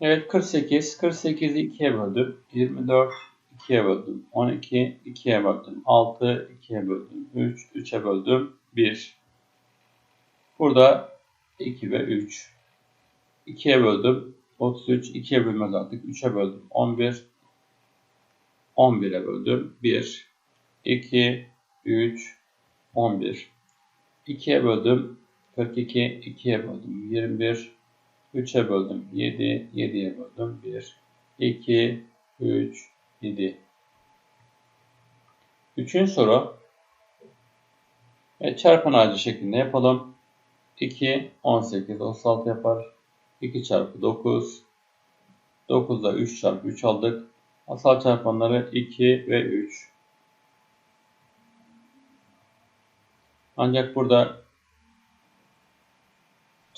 Evet 48. 48'i 2'ye böldüm. 24 2'ye böldüm. 12 2'ye böldüm. 6 2'ye böldüm. 3 3'e böldüm. 1. Burada 2 ve 3. 2'ye böldüm. 33 2'ye bölmez artık. 3'e böldüm. 11 11'e böldüm. 1 2 3 11 2'ye böldüm. 42 2'ye böldüm. 21 3'e böldüm. 7 7'ye böldüm. 1 2 3 7 Üçüncü soru evet, çarpan ağacı şeklinde yapalım. 2 18 36 yapar. 2 çarpı 9 9'da 3 çarpı 3 aldık. Asal çarpanları 2 ve 3. Ancak burada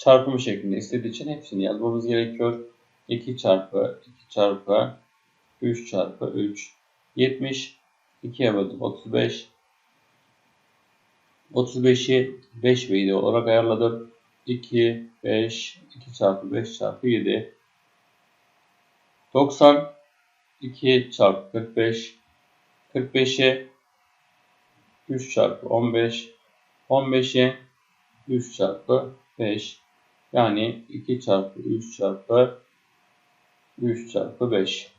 çarpımı şeklinde istediği için hepsini yazmamız gerekiyor. 2 çarpı 2 çarpı 3 çarpı 3 70 2'ye böldüm 35 35'i 5 ve 7 olarak ayarladım. 2 5 2 çarpı 5 çarpı 7 90 2 çarpı 45 45'e 3 çarpı 15 15'e 3 çarpı 5 yani 2 çarpı 3 çarpı 3 çarpı 5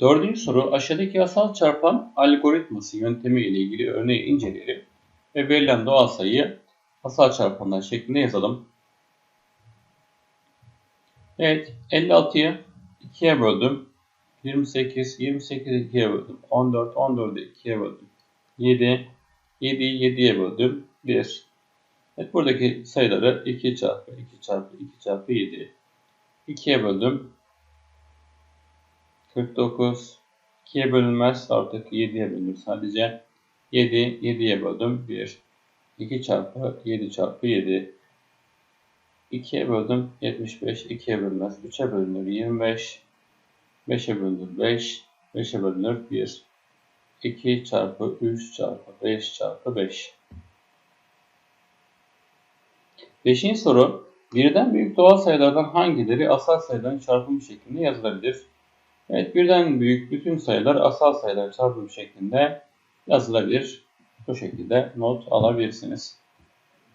Dördüncü soru aşağıdaki asal çarpan algoritması yöntemi ile ilgili örneği inceleyelim ve verilen doğal sayıyı asal çarpanlar şeklinde yazalım. Evet 56'yı 2'ye böldüm. 28, 28'i 2'ye böldüm. 14, 14'ü 2'ye böldüm. 7, 7'yi 7'ye böldüm. 1. Evet buradaki sayıları 2 çarpı 2 çarpı 2 çarpı 7. 2'ye böldüm. 49. 2'ye bölünmez artık 7'ye bölünür sadece. 7, 7'ye böldüm. 1. 2 çarpı 7 çarpı 7. 2'ye böldüm 75, 2'ye bölünmez, 3'e bölünür 25, 5'e bölünür 5, 5'e bölünür 1. 2 çarpı 3 çarpı 5 çarpı 5. Beşinci soru. Birden büyük doğal sayılardan hangileri asal sayıların çarpımı şeklinde yazılabilir? Evet birden büyük bütün sayılar asal sayılar çarpımı şeklinde yazılabilir. Bu şekilde not alabilirsiniz.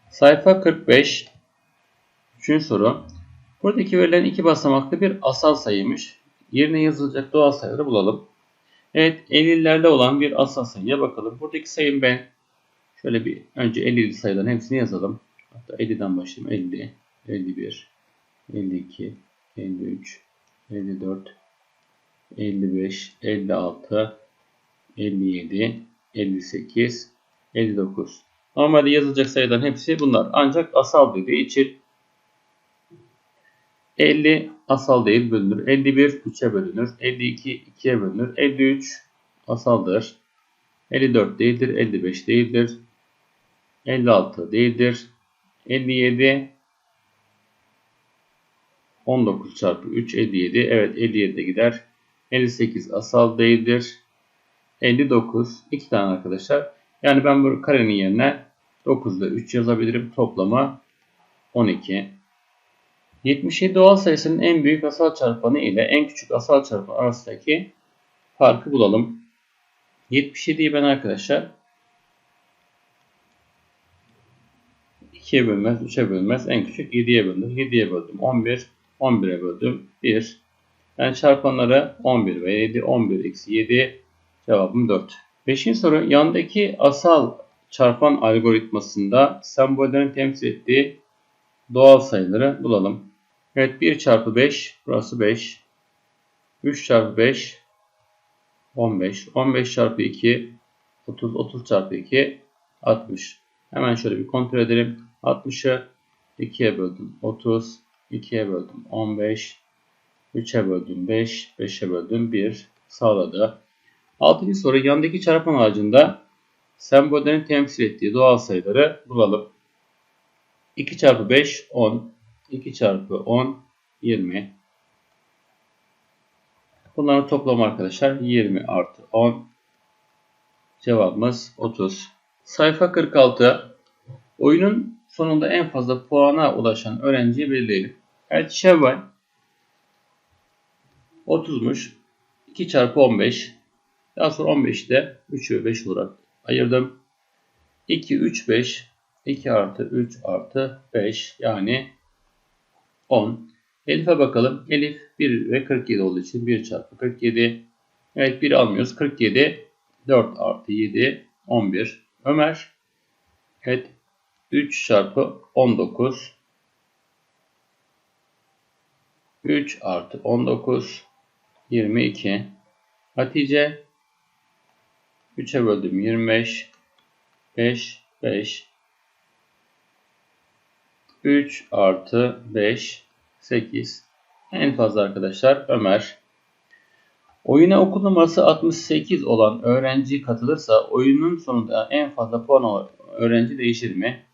Sayfa 45. Üçüncü soru. Buradaki verilen iki basamaklı bir asal sayıymış. Yerine yazılacak doğal sayıları bulalım. Evet 50'lerde olan bir asal sayıya bakalım. Buradaki sayım ben şöyle bir önce 50'li sayıların hepsini yazalım. Hatta 50'den başlayayım. 50, 51, 52, 53, 54, 55, 56, 57, 58, 59. Normalde yazılacak sayıların hepsi bunlar. Ancak asal dediği için 50 asal değil bölünür. 51 3'e bölünür. 52 2'ye bölünür. 53 asaldır. 54 değildir. 55 değildir. 56 değildir. 57 19 çarpı 3 57. Evet 57 de gider. 58 asal değildir. 59 iki tane arkadaşlar. Yani ben bu karenin yerine 9 ile 3 yazabilirim. Toplamı 12. 77 doğal sayısının en büyük asal çarpanı ile en küçük asal çarpanı arasındaki farkı bulalım. 77'yi ben arkadaşlar 2'ye bölmez, 3'e bölmez. En küçük 7'ye böldüm. 7'ye böldüm. 11, 11'e böldüm. 1. Ben çarpanları 11 ve 7, 11 eksi 7 cevabım 4. Beşinci soru yandaki asal çarpan algoritmasında sembollerin temsil ettiği doğal sayıları bulalım. Evet 1 çarpı 5 burası 5. 3 çarpı 5 15. 15 çarpı 2 30. 30 çarpı 2 60. Hemen şöyle bir kontrol edelim. 60'ı 2'ye böldüm 30. 2'ye böldüm 15. 3'e böldüm 5. 5'e böldüm 1. Sağladı. 6. soru yandaki çarpan ağacında sembollerin temsil ettiği doğal sayıları bulalım. 2 çarpı 5 10. 2 çarpı 10 20. Bunların toplamı arkadaşlar 20 artı 10. Cevabımız 30. Sayfa 46. Oyunun sonunda en fazla puana ulaşan öğrenciyi belirleyelim. Evet Şevval 30'muş. 2 çarpı 15. Daha sonra 15'i de 3 ve 5 olarak ayırdım. 2, 3, 5. 2 artı 3 artı 5 yani 10. Elif'e bakalım. Elif 1 ve 47 olduğu için 1 çarpı 47. Evet 1 almıyoruz. 47 4 artı 7 11. Ömer evet 3 çarpı 19 3 artı 19 22 Hatice 3'e böldüm 25 5 5 3 artı 5 8 en fazla arkadaşlar Ömer. Oyuna okul numarası 68 olan öğrenci katılırsa oyunun sonunda en fazla puan alan öğrenci değişir mi?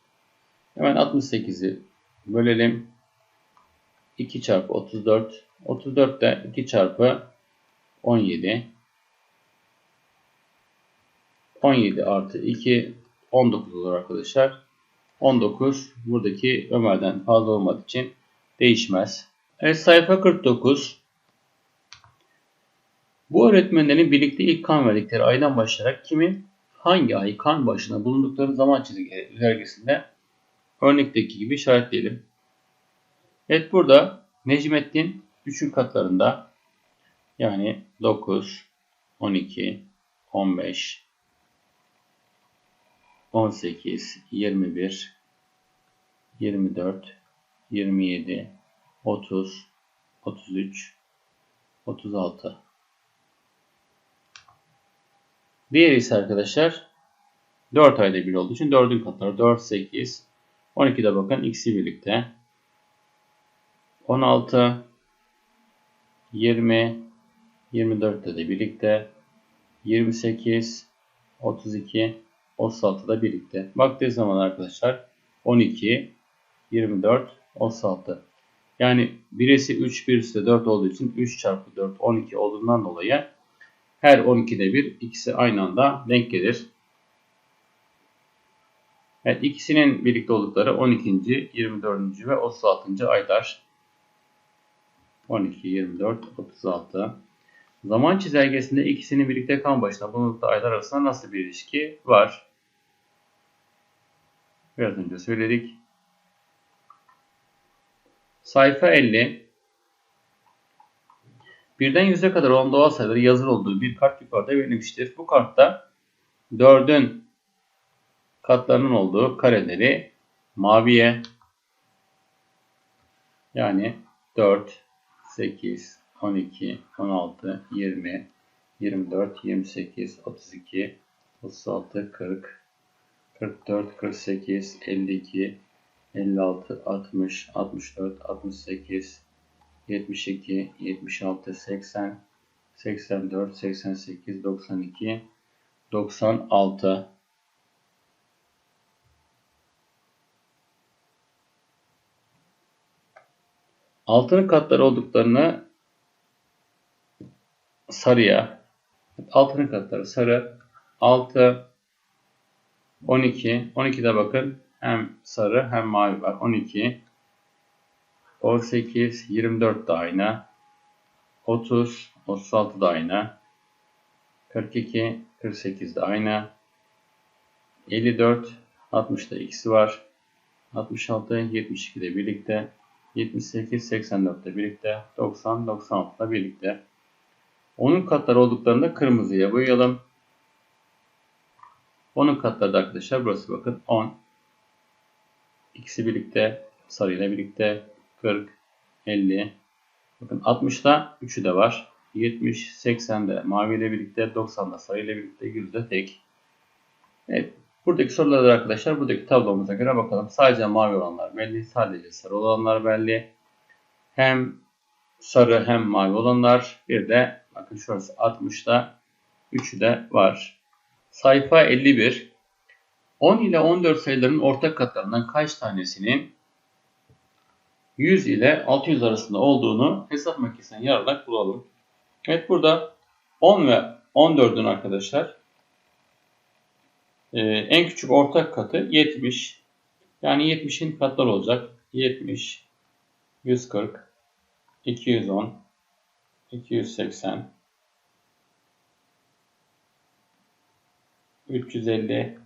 Hemen 68'i bölelim. 2 çarpı 34. 34 de 2 çarpı 17. 17 artı 2 19 olur arkadaşlar. 19 buradaki Ömer'den fazla olmadığı için değişmez. Evet sayfa 49. Bu öğretmenlerin birlikte ilk kan verdikleri aydan başlayarak kimin hangi ay kan başına bulundukları zaman çizelgesinde örnekteki gibi işaretleyelim. Evet burada Necmettin 3'ün katlarında yani 9, 12, 15, 18, 21, 24, 27, 30, 33, 36. Diğeri ise arkadaşlar 4 ayda bir olduğu için 4'ün katları 4, 8, 12'de bakın x'i birlikte 16, 20, 24'te de birlikte 28, 32, 36'da birlikte. Baktığı zaman arkadaşlar 12, 24, 36. Yani birisi 3, birisi de 4 olduğu için 3 çarpı 4 12 olduğundan dolayı her 12'de bir ikisi aynı anda denk gelir. Evet ikisinin birlikte oldukları 12. 24. ve 36. aylar. 12, 24, 36. Zaman çizelgesinde ikisinin birlikte kan başına bulundukları aylar arasında nasıl bir ilişki var? Biraz önce söyledik. Sayfa 50. Birden yüze kadar olan doğal sayıları yazılı olduğu bir kart yukarıda verilmiştir. Bu kartta 4'ün katlarının olduğu kareleri maviye yani 4, 8, 12, 16, 20, 24, 28, 32, 36, 40, 44, 48, 52, 56, 60, 64, 68, 72, 76, 80, 84, 88, 92, 96. Altının katları olduklarını sarıya, altının katları sarı, 6, 12, 12'de bakın hem sarı hem mavi var. 12, 18, 24 da aynı. 30, 36 da aynı. 42, 48 de aynı. 54, 60'da ikisi var. 66, 72 de birlikte. 78, 84 de birlikte. 90, 96 da birlikte. Onun katları olduklarında kırmızıya boyayalım. Onun katları da arkadaşlar burası bakın 10. İkisi birlikte sarıyla birlikte 40, 50. Bakın 60'da 3'ü de var. 70, 80'de mavi ile birlikte, 90'da sarı ile birlikte, 100'de tek. Evet. Buradaki sorularda arkadaşlar buradaki tablomuza göre bakalım. Sadece mavi olanlar belli, sadece sarı olanlar belli. Hem sarı hem mavi olanlar. Bir de bakın şurası 60'da 3'ü de var. Sayfa 51. 10 ile 14 sayıların ortak katlarından kaç tanesinin 100 ile 600 arasında olduğunu hesap makinesinden yararak bulalım. Evet burada 10 ve 14'ün arkadaşlar e, en küçük ortak katı 70. Yani 70'in katları olacak. 70, 140, 210, 280 350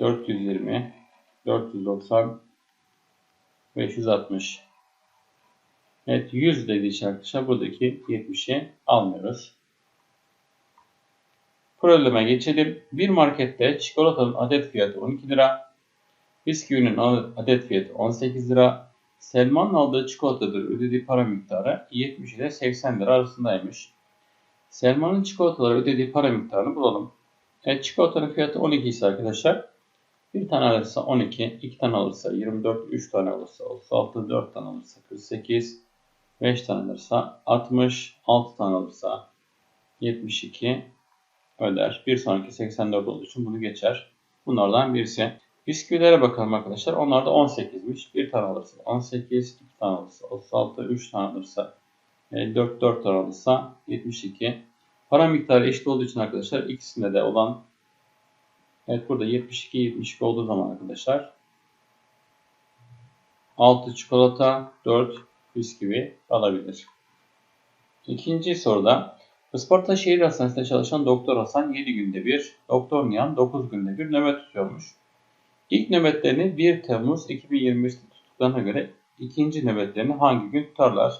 420 490 560 Evet 100 dediği arkadaşlar buradaki 70'i almıyoruz. Probleme geçelim. Bir markette çikolatanın adet fiyatı 12 lira. Bisküvinin adet fiyatı 18 lira. Selman'ın aldığı çikolatadır ödediği para miktarı 70 ile 80 lira arasındaymış. Selman'ın çikolataları ödediği para miktarını bulalım. Evet çikolatanın fiyatı 12 ise arkadaşlar bir tane alırsa 12, iki tane alırsa 24, 3 tane alırsa 36, 4 tane alırsa 48, 5 tane alırsa 60, 6 tane alırsa 72 öder. Bir sonraki 84 olduğu için bunu geçer. Bunlardan birisi. Bisküvilere bakalım arkadaşlar. Onlar da 18'miş. Bir tane alırsa 18, iki tane alırsa 36, 3 tane alırsa 4, 4 tane alırsa 72. Para miktarı eşit olduğu için arkadaşlar ikisinde de olan Evet burada 72 72 olduğu zaman arkadaşlar 6 çikolata 4 bisküvi alabilir. İkinci soruda Isparta Şehir Hastanesi'nde çalışan Doktor Hasan 7 günde bir, Doktor Nihan 9 günde bir nöbet tutuyormuş. İlk nöbetlerini 1 Temmuz 2023'te tuttuklarına göre ikinci nöbetlerini hangi gün tutarlar?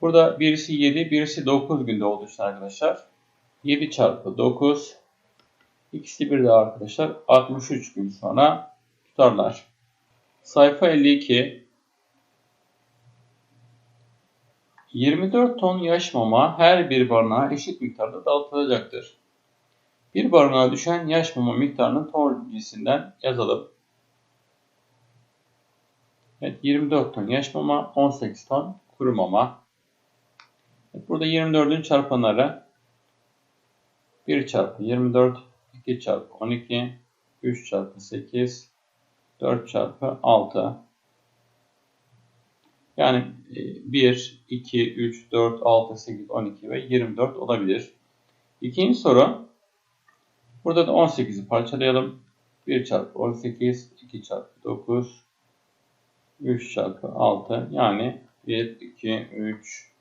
Burada birisi 7, birisi 9 günde olduğu için arkadaşlar 7 çarpı 9 İkisi bir daha arkadaşlar 63 gün sonra tutarlar. Sayfa 52 24 ton yaş mama her bir barınağa eşit miktarda dağıtılacaktır. Bir barınağa düşen yaş mama miktarının ton cinsinden yazalım. Evet 24 ton yaş mama, 18 ton kuru mama. Evet, burada 24'ün çarpanları 1 çarpı 24 2 çarpı 12, 3 çarpı 8, 4 çarpı 6. Yani 1, 2, 3, 4, 6, 8, 12 ve 24 olabilir. İkinci soru. Burada da 18'i parçalayalım. 1 çarpı 18, 2 çarpı 9, 3 çarpı 6. Yani 1, 2, 3,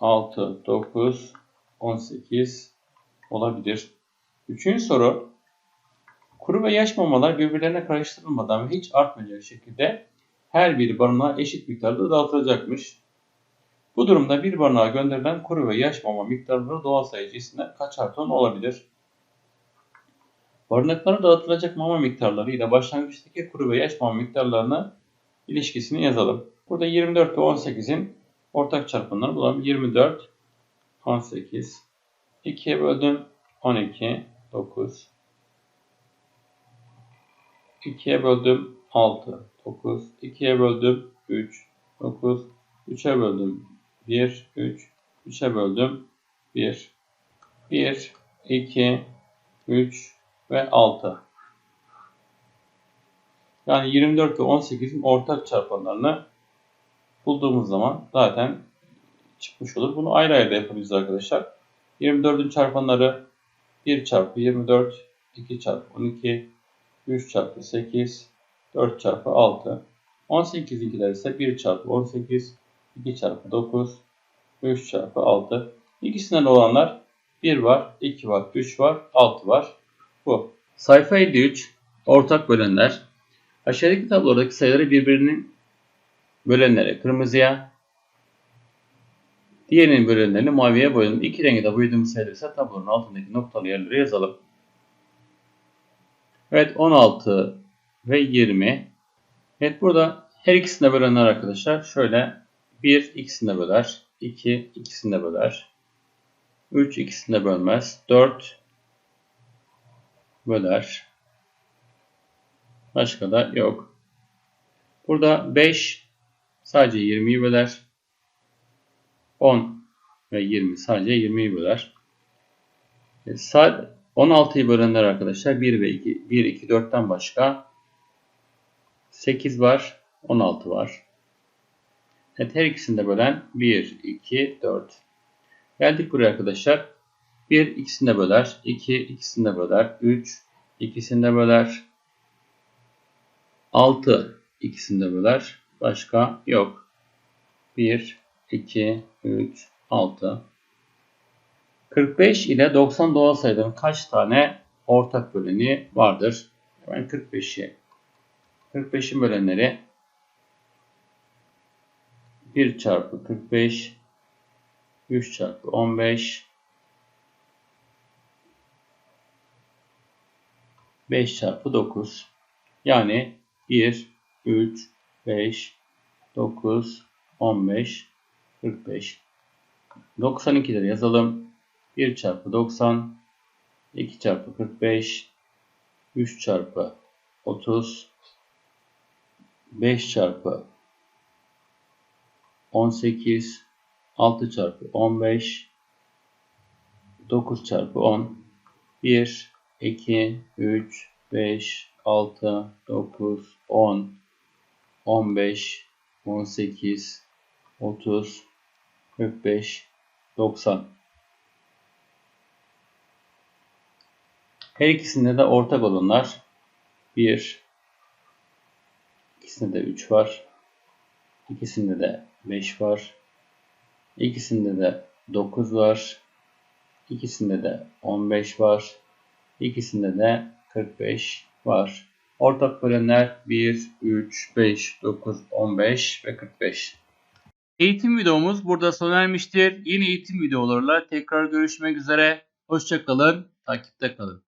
6, 9, 18 olabilir. Üçüncü soru. Kuru ve yaş mamalar birbirlerine karıştırılmadan ve hiç artmayacak şekilde her bir barınağa eşit miktarda dağıtılacakmış. Bu durumda bir barınağa gönderilen kuru ve yaş mama miktarları doğal sayı cinsinden kaçar ton olabilir? Barınaklara dağıtılacak mama miktarları ile başlangıçtaki kuru ve yaş mama miktarlarına ilişkisini yazalım. Burada 24 ve 18'in ortak çarpanlarını bulalım. 24, 18, 2'ye böldüm 12, 9. 2'ye böldüm 6, 9. 2'ye böldüm 3, 9. 3'e böldüm 1, 3. 3'e böldüm 1. 1, 2, 3 ve 6. Yani 24 ve 18'in ortak çarpanlarını bulduğumuz zaman zaten çıkmış olur. Bunu ayrı ayrı yapabiliriz arkadaşlar. 24'ün çarpanları 1 çarpı 24, 2 çarpı 12, 3 çarpı 8, 4 çarpı 6. 18'inkiler ise 1 çarpı 18, 2 çarpı 9, 3 çarpı 6. İkisinden olanlar 1 var, 2 var, 3 var, 6 var. Bu. Sayfa 53. Ortak bölenler. Aşağıdaki tablodaki sayıları birbirinin bölenleri kırmızıya, Diğerinin bölümlerini maviye boyadım. İki rengi de boyadığımız sayılar ise tablonun altındaki noktalı yerlere yazalım. Evet 16 ve 20. Evet burada her ikisini de bölenler arkadaşlar şöyle 1 ikisini de böler. 2 ikisini de böler. 3 ikisini de bölmez. 4 böler. Başka da yok. Burada 5 sadece 20'yi böler. 10 ve 20 sadece 20'yi böler. E, 16'yı bölenler arkadaşlar 1 ve 2, 1, 2, 4'ten başka 8 var, 16 var. Evet her ikisini de bölen 1, 2, 4. Geldik buraya arkadaşlar. 1 ikisini de böler, 2 ikisini de böler, 3 ikisini de böler, 6 ikisini de böler. Başka yok. 1, 2, 3, 6. 45 ile 90 doğal sayıların kaç tane ortak böleni vardır? Hemen 45'i. 45'in bölenleri. 1 çarpı 45 3 çarpı 15 5 çarpı 9 yani 1 3 5 9 15 45 92'leri yazalım. 1 çarpı 90 2 çarpı 45 3 çarpı 30 5 çarpı 18 6 çarpı 15 9 çarpı 10 1 2 3 5 6 9 10 15 18 30 45 90 Her ikisinde de ortak olanlar 1 ikisinde de 3 var. İkisinde de 5 var. İkisinde de 9 var. İkisinde de 15 var. İkisinde de 45 var. Ortak bölenler 1, 3, 5, 9, 15 ve 45. Eğitim videomuz burada sona ermiştir. Yeni eğitim videolarıyla tekrar görüşmek üzere. Hoşçakalın, takipte kalın.